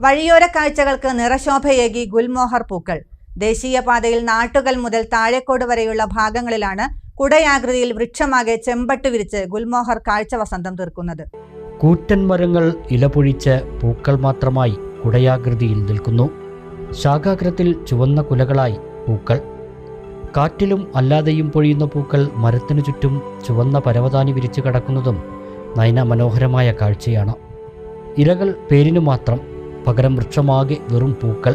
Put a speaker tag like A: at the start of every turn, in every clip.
A: വഴിയോര കാഴ്ചകൾക്ക് നിറശോഭയേകി ഗുൽമോഹർ പൂക്കൾ. ദേശീയപാതയിൽ നാട്ടുകൽ മുതൽ താഴേക്കോട് വരെയുള്ള ഭാഗങ്ങളിലാണ് കുടയാകൃതിയിൽ വൃക്ഷമാകെ ചെമ്പട്ട് വിരിച്ച് ഗുൽമോഹർ കാഴ്ച വസന്തം തീർക്കുന്നത്.
B: കൂറ്റൻ മരങ്ങൾ ഇലപൊഴിച്ച് പൂക്കൾ മാത്രമായി കുടയാകൃതിയിൽ നിൽക്കുന്നു. ശാഖാഗ്രത്തിൽ ചുവന്ന കുലകളായി പൂക്കൾ. കാറ്റിലും അല്ലാതെയും പൊഴിയുന്ന പൂക്കൾ മരത്തിനു ചുറ്റും ചുവന്ന പരവതാനി വിരിച്ചു കിടക്കുന്നതും നയന മനോഹരമായ കാഴ്ചയാണ്. ഇലകൾ പേരിനു മാത്രം പകരം വൃക്ഷമാകെ വെറും പൂക്കൾ.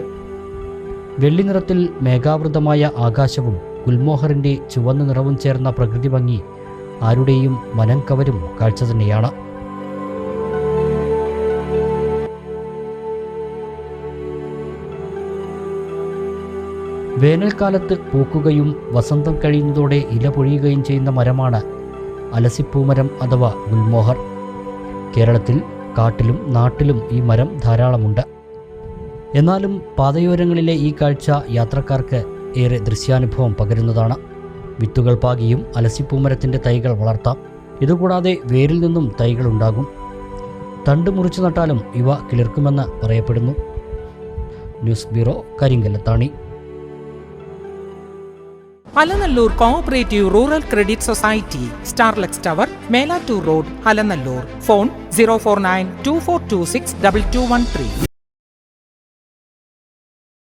B: വെള്ളി നിറത്തിൽ മേഘാവൃതമായ ആകാശവും ഗുൽമോഹറിന്റെ ചുവന്ന നിറവും ചേർന്ന പ്രകൃതി ഭംഗി ആരുടെയും മനം കവരും കാഴ്ച തന്നെയാണ്. വേനൽക്കാലത്ത് പൂക്കുകയും വസന്തം കഴിയുന്നതോടെ ഇല പൊഴിയുകയും ചെയ്യുന്ന മരമാണ് അലസിപ്പൂമരം അഥവാ ഗുൽമോഹർ. കേരളത്തിൽ കാട്ടിലും നാട്ടിലും ഈ മരം ധാരാളമുണ്ട്. എന്നാലും പാതയോരങ്ങളിലെ ഈ കാഴ്ച യാത്രക്കാർക്ക് ഏറെ ദൃശ്യാനുഭവം പകരുന്നതാണ്. വിത്തുകൾ പാകിയും അലസിപ്പൂമരത്തിന്റെ തൈകൾ വളർത്താം. ഇതുകൂടാതെ വേരിൽ നിന്നും തൈകൾ ഉണ്ടാകും തണ്ട് മുറിച്ചു നട്ടാലും ഇവ കിളിർക്കുമെന്ന് പറയപ്പെടുന്നു. News bureau Karinkallathani.
C: Alanallur cooperative rural credit society Starlex tower Melattur road Alanallur phone zero four nine two four two six double two one three